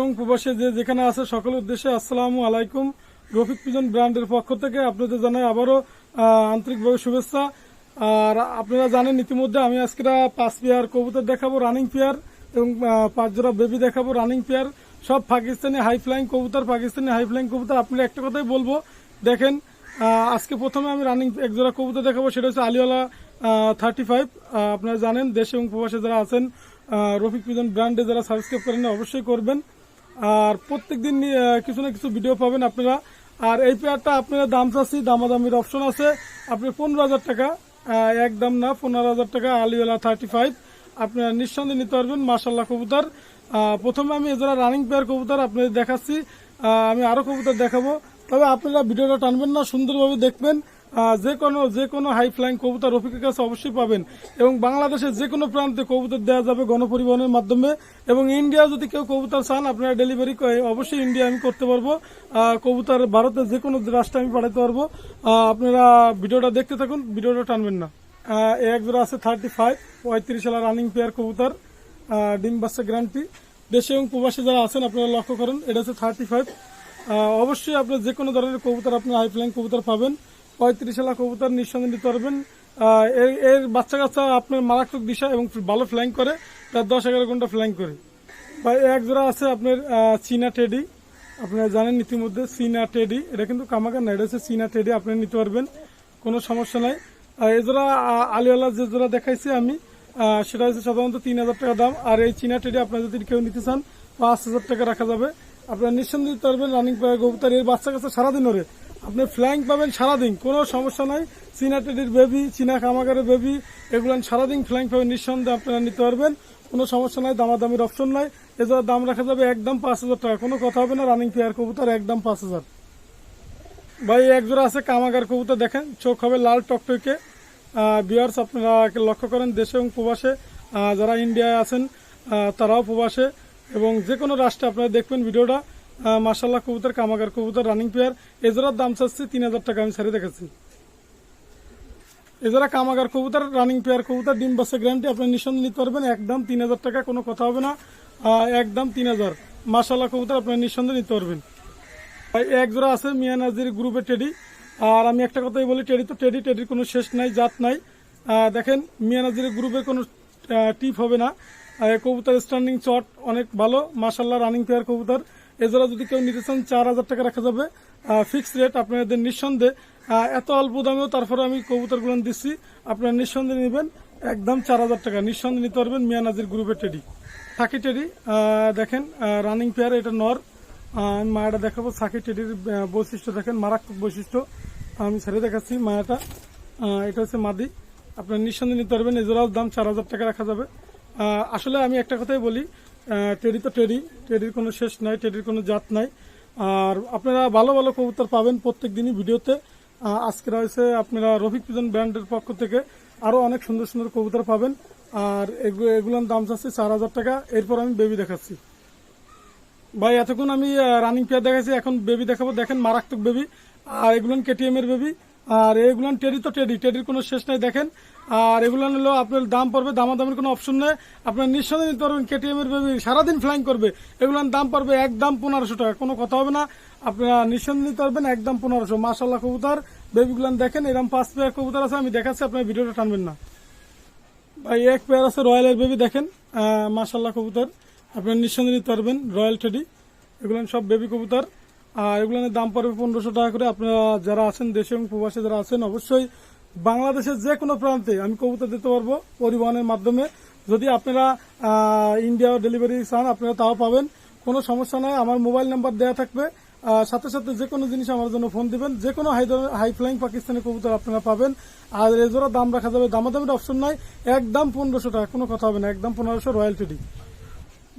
এবং প্রবাসে যে যেখানে আছে সকলের উদ্দেশ্যে আসসালামু আলাইকুম। রফিক পিজন ব্র্যান্ডের পক্ষ থেকে আপনাদের জানাই আবারও আন্তরিকভাবে শুভেচ্ছা। আর আপনারা জানেন, ইতিমধ্যে আমি আজকে পাঁচ পেয়ার কবুতর দেখাবো রানিং পেয়ার এবং পাঁচ জোড়া বেবি দেখাবো রানিং পেয়ার সব পাকিস্তানি হাই ফ্লাইং কবুতর, পাকিস্তানি হাই ফ্লাইং কবুতর। আপনারা একটা কথাই বলব, দেখেন আজকে প্রথমে আমি রানিং এক জোড়া কবুতর দেখাবো, সেটা হচ্ছে আলিওয়ালা থার্টি ফাইভ আপনারা জানেন, দেশে এবং প্রবাসে যারা আছেন রফিক পিজন ব্র্যান্ডে যারা সাবস্ক্রাইব করেন, অবশ্যই করবেন। আর প্রত্যেকদিন কিছু না কিছু ভিডিও পাবেন আপনারা। আর এই পেয়ারটা আপনারা দাম চাচ্ছি, দামাদামির অপশন আছে। আপনি পনেরো হাজার টাকা একদম না, পনেরো হাজার টাকা, আলিওয়ালা থার্টি ফাইভ আপনারা নিঃসন্দেহে নিতে পারবেন মাসাল্লাহ কবুতর। প্রথমে আমি এছাড়া রানিং পেয়ার কবুতর আপনাদের দেখাচ্ছি আমি আরও কবুতর দেখাবো। তবে আপনারা ভিডিওটা টানবেন না, সুন্দরভাবে দেখবেন। যে কোনো যে কোনো হাই ফ্লাইং কবুতর রফিকের কাছে অবশ্যই পাবেন। এবং বাংলাদেশের যে কোনো প্রান্তে কবুতর দেওয়া যাবে গণপরিবহনের মাধ্যমে। এবং ইন্ডিয়া যদি কেউ কবুতর চান, আপনারা ডেলিভারি করে অবশ্যই ইন্ডিয়া আমি করতে পারব। কবুতর ভারতের যে কোনো রাষ্ট্রে আমি পাঠাতে পারব। আপনারা ভিডিওটা দেখতে থাকুন, ভিডিওটা টানবেন না। এক জোড়া আছে থার্টি ফাইভ পঁয়ত্রিশ সালের রানিং পেয়ার কবুতর ডিম বাচ্চা গ্যারান্টি দেশে এবং প্রবাসে যারা আছেন, আপনারা লক্ষ্য করেন, এটা হচ্ছে থার্টি ফাইভ অবশ্যই আপনার যে কোনো ধরনের কবুতর আপনার হাই ফ্লাইং কবুতর পাবেন। পঁয়ত্রিশ লাখ কবুতর নিঃসন্দেহে নিতে পারবেন। এর- এর বাচ্চা কাচ্চা আপনার মারাত্মক দিশা এবং ভালো ফ্ল্যাং করে তার দশ এগারো ঘণ্টা ফ্ল্যাং করে। বা এক জোড়া আছে আপনার চীনা টেডি আপনারা জানেন ইতিমধ্যে চীনা টেডি এটা কিন্তু কামাকার না এটা হচ্ছে চীনা টেডি আপনি নিতে পারবেন, কোনো সমস্যা নাই। এই জোড়া আলিওয়ালা যে জোড়া দেখাইছি আমি সেটা হচ্ছে সাধারণত তিন হাজার টাকা দাম। আর এই চীনা টেডি আপনার যদি কেউ নিতে চান, পাঁচ হাজার টাকা রাখা যাবে। আপনারা নিঃসন্দেহে পারবেন রানিং কবুতর। এর বাচ্চা কাছে সারাদিন ওরে। আপনি ফ্ল্যাঙ্ক পাবেন সারাদিন, কোনো সমস্যা নাই। চীনা টেডির বেবি চীনা কামাগারের বেবি এগুলো সারাদিন ফ্ল্যাঙ্ক পাবেন, নিঃসন্দেহে আপনারা নিতে পারবেন। কোনো সমস্যা নাই, দামাদামির অপশন নাই। এছাড়া দাম রাখা যাবে একদম পাঁচ হাজার টাকা। কোনো কথা হবে না রানিং পেয়ার কবুতর একদম পাঁচ হাজার। ভাই এক জোড়া আছে কামাগার কবুতর, দেখেন, চোখ হবে লাল টকটকে। বিয়ার্স আপনারা লক্ষ্য করেন, দেশে এবং প্রবাসে। যারা ইন্ডিয়ায় আছেন তারাও প্রবাসে। এবং যে কোনো রাষ্ট্রে আপনারা দেখবেন ভিডিওটা। মাসাল্লাহ কবুতর কামাগার, কবুতর রানিং পেয়ার এজোড়ার দাম চাচ্ছি তিন হাজার টাকা, আমি ছেড়ে দেখাচ্ছি এছাড়া কামাগার, কবুতর রানিং পেয়ার কবুতর ডিম বাসে গ্যারান্টি আপনি নিঃসন্দেহে নিতে পারবেন। একদম তিন হাজার টাকা, কোনো কথা হবে না। একদম তিন হাজার। মাসাল্লাহ কবুতর আপনি নিঃসন্দেহে নিতে পারবেন। এক জোড়া আছে মিয়া নাজির গ্রুপের টেডি আর আমি একটা কথাই বলি টেডি তো টেডি টেডির কোনো শেষ নাই, জাত নাই। দেখেন, মিয়া নাজির গ্রুপের কোনো টিপ হবে না। কবুতর স্ট্যান্ডিং চট অনেক ভালো। মাসাল্লাহ রানিং পেয়ার কবুতর। এছাড়া যদি কেউ নিতে চান, চার হাজার টাকা রাখা যাবে। ফিক্সড রেট আপনাদের নিঃসন্দেহে। এত অল্প দামেও তারপরে আমি কবুতরগুলো দিচ্ছি। আপনারা নিঃসন্দেহে নেবেন। একদম চার হাজার টাকা। নিঃসন্দেহে নিতে পারবেন মিয়া নাজির গ্রুপের টেডি থাকি টেডি দেখেন রানিং পেয়ার এটা নর। আমি মায়াটা দেখাবো। সাকি টেডির বৈশিষ্ট্য দেখেন, মারাত্মক বৈশিষ্ট্য। আমি ছেড়ে দেখাচ্ছি মায়াটা। এটা হচ্ছে মাদি। আপনার নিঃসন্দেহে নিতে পারবেন। এজোড়াও দাম চার হাজার টাকা রাখা যাবে। আসলে আমি একটা কথাই বলি টেডি তো টেডি টেডির কোনো শেষ নাই টেডির কোনো জাত নাই। আর আপনারা ভালো ভালো কবুতর পাবেন প্রত্যেক দিনই ভিডিওতে আজকে রয়েছে আপনারা রফিক পিজন ব্র্যান্ডের পক্ষ থেকে আরও অনেক সুন্দর সুন্দর কবুতর পাবেন। আর এগু- এগুলোর দাম চাচ্ছি চার হাজার টাকা। এরপর আমি বেবি দেখাচ্ছি। ভাই, এতক্ষণ আমি রানিং পেয়ার দেখাচ্ছি এখন বেবি দেখাবো। দেখেন মারাত্মক বেবি আর এগুলো কেটিএম এর বেবি আর এগুলো টেডি তো টেডি টেডির কোনো শেষ নাই, দেখেন। আর এগুলো হলো আপনার দাম পড়বে, দামাদামের কোনো অপশন নেই। আপনার নিঃসন্দেহে নিতে পারবেন কেটিএম এর বেবি সারাদিন ফ্লাইং করবে। এগুলোর দাম পড়বে একদম পনেরোশো টাকা, কোনো কথা হবে না। আপনারা নিঃসন্দেহে নিতে পারবেন একদম পনেরোশো। মাসাল্লাহ কবুতর বেবিগুলো দেখেন, এরকম পাঁচ পেয়ার কবুতর আছে, আমি দেখাচ্ছি, আপনার ভিডিওটা টানবেন না। ভাই, এক পেয়ার আছে, রয়্যালের বেবি দেখেন মাসাল্লাহ কবুতর। আপনার নিঃসন্দেহে নিতে পারবেন, রয়্যাল টেডি এগুলো সব বেবি কবুতর। আর এগুলোর দাম পড়বে পনেরোশো টাকা করে। আপনারা যারা আছেন, দেশে এবং প্রবাসে যারা আছেন, অবশ্যই বাংলাদেশের যে কোনো প্রান্তে, আমি কবুতর দিতে পারব পরিবহনের মাধ্যমে। যদি আপনারা ইন্ডিয়া ডেলিভারি চান, আপনারা তাও পাবেন। কোনো সমস্যা নাই, আমার মোবাইল নাম্বার দেওয়া থাকবে। সাথে সাথে যে কোনো জিনিস আমার জন্য ফোন দিবেন। যে কোনো হাই ফ্লাইং পাকিস্তানি কবুতর আপনারা পাবেন। আর এজোড়া দাম রাখা যাবে, দামাদামের অপশন নাই। একদম পনেরোশো টাকা, কোনো কথা হবে না, একদম পনেরোশো রয়্যাল টেডি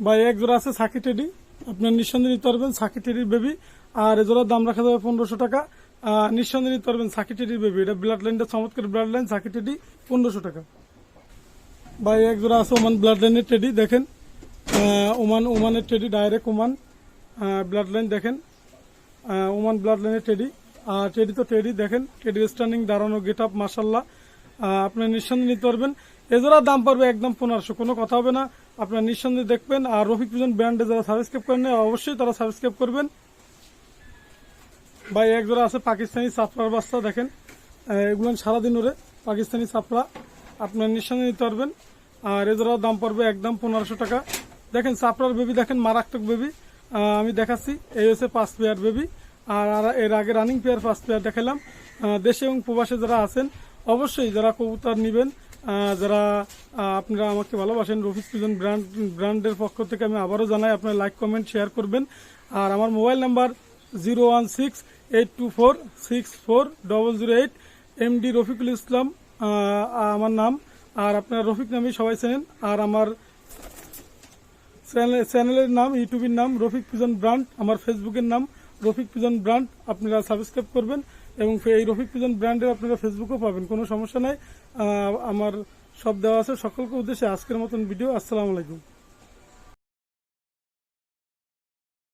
বা এক জোড়া আছে সাকি টেডি। আপনার নিঃসন্দেহে নিতে পারবেন সাকি টেডির বেবি আর এজোড়ার দাম রাখা যাবে পনেরোশো টাকা। নিঃসন্দেহে নিতে পারবেন সাকি টেডির বেবি এটা ব্লাড লাইনটা চমৎকার ব্লাড লাইন সাকি টেডি, পনেরোশো টাকা। বা এক জোড়া আছে ওমান ব্লাড লাইনের টেডি, দেখেন। ওমান, ওমানের teddy direct Oman. Blood line দেখেন। ওমান ব্লাড লাইনের টেডি। আর টেডি তো টেডি, দেখেন। টেডি স্ট্যান্ডিং দাঁড়ানো গেট আপ মাসাল্লাহ আপনি নিঃসন্দেহে নিতে পারবেন। এজোড়ার দাম পড়বে একদম পনেরোশো, কোনো কথা হবে না। আপনার নিঃসন্দেহে দেখবেন। আর রফিক পিজন ব্র্যান্ডে যারা সাবস্ক্রাইব করেন অবশ্যই তারা সাবস্ক্রাইব করবেন। ভাই এক জোড়া আছে পাকিস্তানি সাফরার বাচ্চা, দেখেন। এগুলো সারাদিন ওরে পাকিস্তানি সাফরা। আপনার নিঃসন্দেহে নিতে পারবেন। আর এ জোড়ার দাম পড়বে একদম পনেরোশো টাকা। দেখেন, সাফরার বেবি দেখেন, মারাত্মক বেবি আমি দেখাচ্ছি, এই হচ্ছে পাঁচ পেয়ার বেবি আর আর এর আগে রানিং পেয়ার পাঁচ পেয়ার দেখালাম। দেশে এবং প্রবাসে যারা আছেন, অবশ্যই যারা কবুতর নেবেন যারা আপনারা আমাকে ভালোবাসেন রফিস পিজন ব্র্যান্ড ব্র্যান্ডের পক্ষ থেকে আমি আবারও জানাই, আপনারা লাইক কমেন্ট শেয়ার করবেন। আর আমার mobile number zero one six eight two four six four double zero eight MD Rafiqul Islam আমার নাম। আর আপনারা রফিক নামে সবাই চেনেন। আর আমার চ্যানেল- চ্যানেলের নাম ইউটিউবের নাম, রফিক পিজন ব্র্যান্ড আমার ফেসবুকের নাম, রফিক পিজন ব্র্যান্ড আপনারা সাবস্ক্রাইব করবেন এবং এই রফিক পিজন ব্র্যান্ডের আপনারা ফেসবুকও পাবেন। কোনো সমস্যা নাই। আমার সব দেওয়া আছে। সকলকে উদ্দেশ্যে আজকের মতন ভিডিও আসসালামু আলাইকুম।